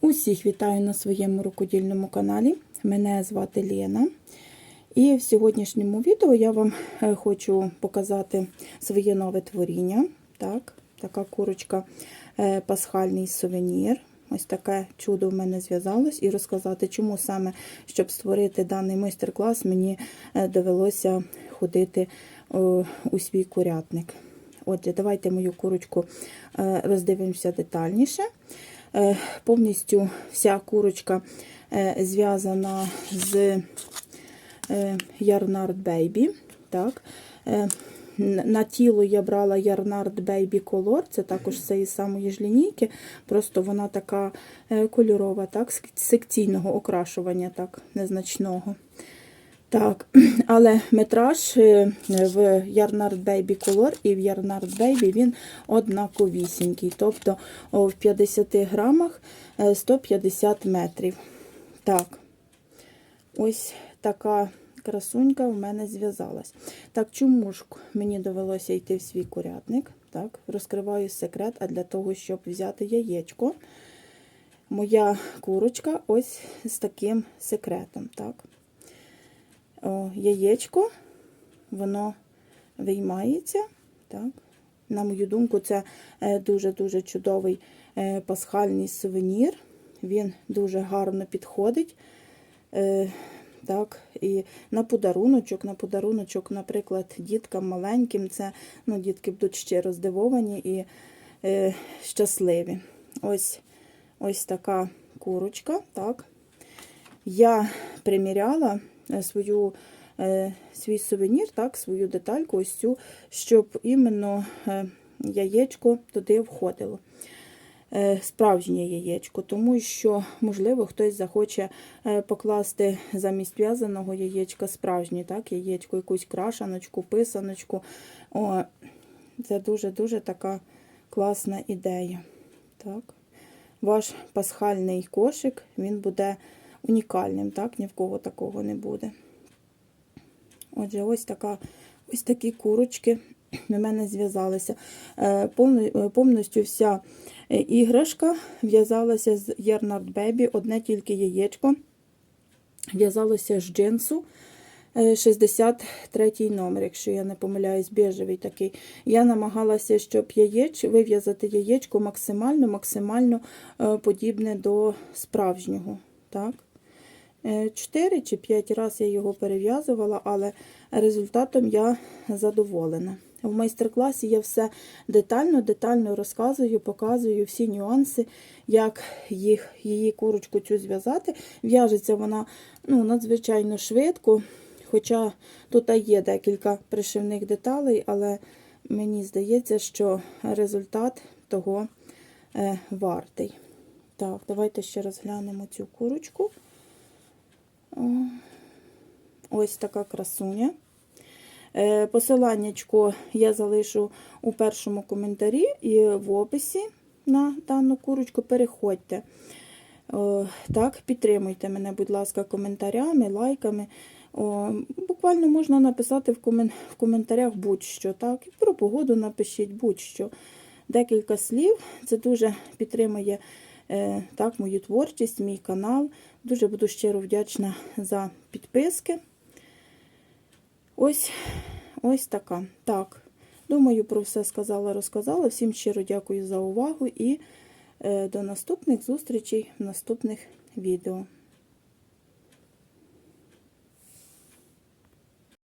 Усіх вітаю на своєму рукодільному каналі. Мене звати Лена. І в сьогоднішньому відео я вам е, хочу показати своє нове творіння. Так, Така курочка е, пасхальний сувенір. Ось таке чудо в мене зв'язалось, і розказати, чому саме, щоб створити даний майстер-клас, мені е, довелося ходити у свій курятник. Отже, давайте мою курочку роздивимося детальніше. Е, Повністю вся курочка е, зв'язана з Ярнард Baby. Так. Е, На тіло я брала Ярнард Baby Color, це також з цієї самої ж лінійки, просто вона така е, кольорова, так, секційного окрашування, так, незначного. Так, але метраж е, в Ярнард Baby Color і в Ярнард Baby він однаковісінький. Тобто в 50 грамах е, 150 метрів. Так, ось така красунька в мене зв'язалась. Так, чому ж мені довелося йти в свій курятник? Так, розкриваю секрет, а для того, щоб взяти яєчко, моя курочка ось з таким секретом. Так. Яєчко, воно виймається. Так. На мою думку, це е, дуже-дуже чудовий е, пасхальний сувенір. Він дуже гарно підходить. Е, Так, і на подаруночок, на подаруночок, наприклад, діткам маленьким, це ну, дітки будуть щиро здивовані і е, щасливі. Ось, ось така курочка. Так. Я приміряла свою, е, свій сувенір, так, свою детальку, ось цю, щоб іменно е, яєчко туди входило. Е, Справжнє яєчко, тому що, можливо, хтось захоче е, покласти замість в'язаного яєчка справжнє так, яєчко, якусь крашаночку, писаночку. О, це дуже-дуже така класна ідея. Так. Ваш пасхальний кошик він буде унікальним, так? ні в кого такого не буде. Отже, ось така, ось такі курочки в мене зв'язалися. Е, е, Повністю вся е, іграшка в'язалася з Ярнард Baby, одне тільки яєчко. В'язалося з джинсу. е, 63 номер, якщо я не помиляюсь, біжевий такий. Я намагалася, щоб яєч, вив'язати яєчко максимально, максимально подібне до справжнього. Так? 4 чи 5 разів я його перев'язувала, але результатом я задоволена. В майстер-класі я все детально, детально розказую, показую всі нюанси, як їх, її курочку цю зв'язати. В'яжеться вона ну, надзвичайно швидко, хоча тут є декілька пришивних деталей, але мені здається, що результат того е, вартий. Так, давайте ще розглянемо цю курочку. Ось така красуня. Е, Посиланнячко я залишу у першому коментарі і в описі на дану курочку. Переходьте. Так, підтримуйте мене, будь ласка, коментарями, лайками. Буквально можна написати в, коментарях будь-що. так, Про погоду напишіть будь-що. Декілька слів. Це дуже підтримує е, так, мою творчість, мій канал. Дуже буду щиро вдячна за підписки. Ось ось така. Так, думаю, про все сказала, розказала. Всім щиро дякую за увагу і е, до наступних зустрічей в наступних відео.